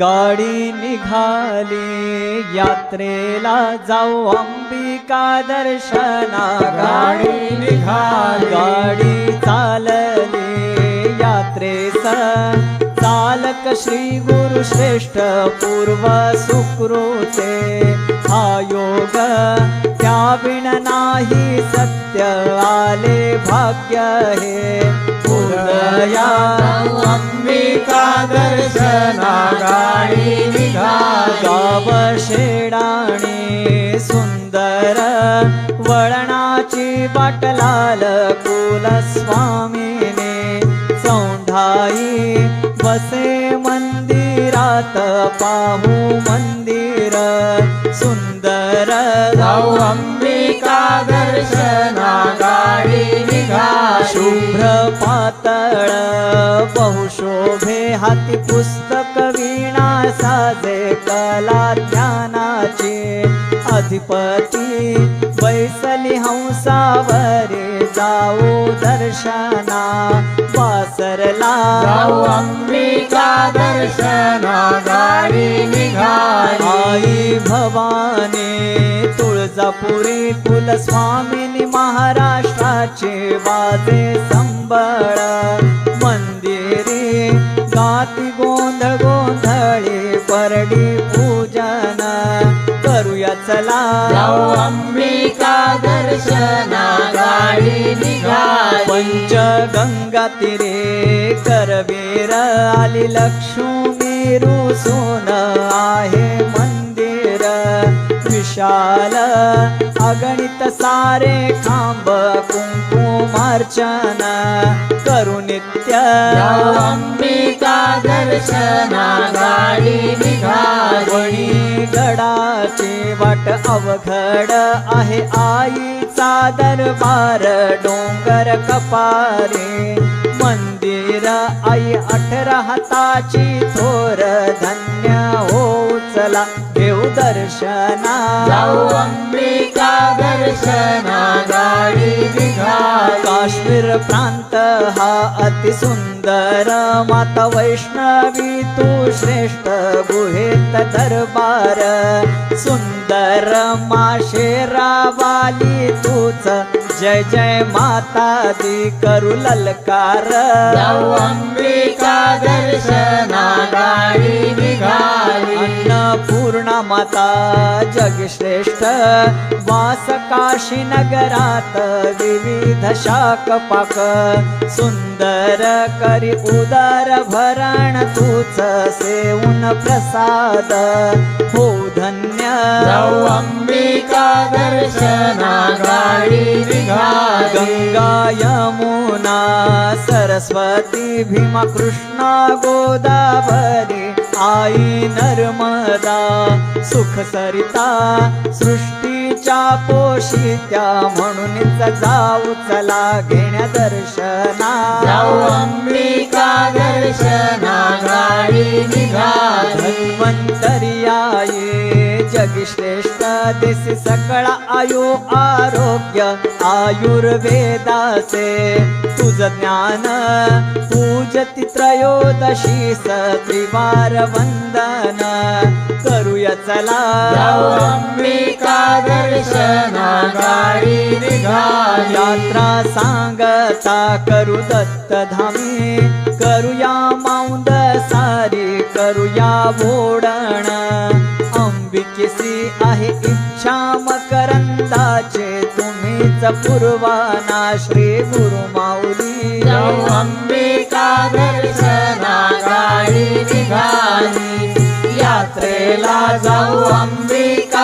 गाडी निघाली यात्रेला जाऊ अंबिका दर्शना गाडी निघाली. गाडी चालली यात्रेस चालक श्री गुरु श्रेष्ठ पूर्व सुकृते. आयोग त्या बिन नाही सत्य आले भाग्य हे. अंबिका दर्शना गाडी गाव शेडाणी सुंदर वळणाची बाटलाल कुल स्वामीने चौंढाई बसे मंदिरात पाहू मंदिर सुंदर. जाऊ अंबिका दर्शना गाडी निघाली शुभ्र पातळ हाती पुस्तक वीणा साजे कला ज्ञानाचे अधिपती. बैसली हंसावरे जाऊ दर्शना वासरला. जाऊ अंबिका दर्शना गाडी निघाली. आई भवानी तुळजापुरी कुलस्वामिनी महाराष्ट्राचे वाजे संबळ. गाती गोंध गोंधळी परडी पूजन करूया चला. अंबिका दर्शना गाडी निघाली? पंचगंगा तिरे करवीर आली लक्ष्मी रुसून आहे. विशाल अगणित सारे खांब कुंकुमार्चन करू नित्य अंबिका दर्शना गाडी निघाली गडाची वाट अवघड आहे आईचा दरबार डोंगर कपारे मंदिर आई अठरा हाताची थोर धन्य हो चला. देव दर्शना जाऊ अंबिका दर्शना गाडी काश्मीर प्रांत हा अति सुंदर माता वैष्णवी तू श्रेष्ठ गुहेत दरबार. सुंदर माशेरावाली तूच जय जय माता दी करू ललकार. जाऊ अंबिका दर्शना गाडी माता जगश्रेष्ठ वास काशी नगरात विविध शाक पाक. सुंदर करी उदर भरण तूच सेवून प्रसाद. हो धन्य. अंबिका दर्शना गाडी गंगा यमुना सरस्वती भीमा कृष्णा गोदावरी. आई नर्मदा सुख सरिता सृष्टीच्या पोशित्या म्हणूनच जाऊ चला घेण्या दर्शना. जाऊ अंबिका दर्शना गाडी निघाली. धन्वंतरी आई जगश्रेष्ठ दिसी सकळा आयु आरोग्य आयुर्वेदाचे तुझ ज्ञान पूजती त्रयोदशी त्रिवार वंदन. करूया चला. अंबिका दर्शना गाडी यात्रा सांगता करू दत्त धामी करूया मौंद सारी करूया बोडण. माझी आहे इच्छा मकरंदाचे. तुम्हीच पूर्वाना श्री गुरु माऊली. जाऊ अंबिका दर्शना गाडी निघाली? यात्रेला जाऊ अंबिका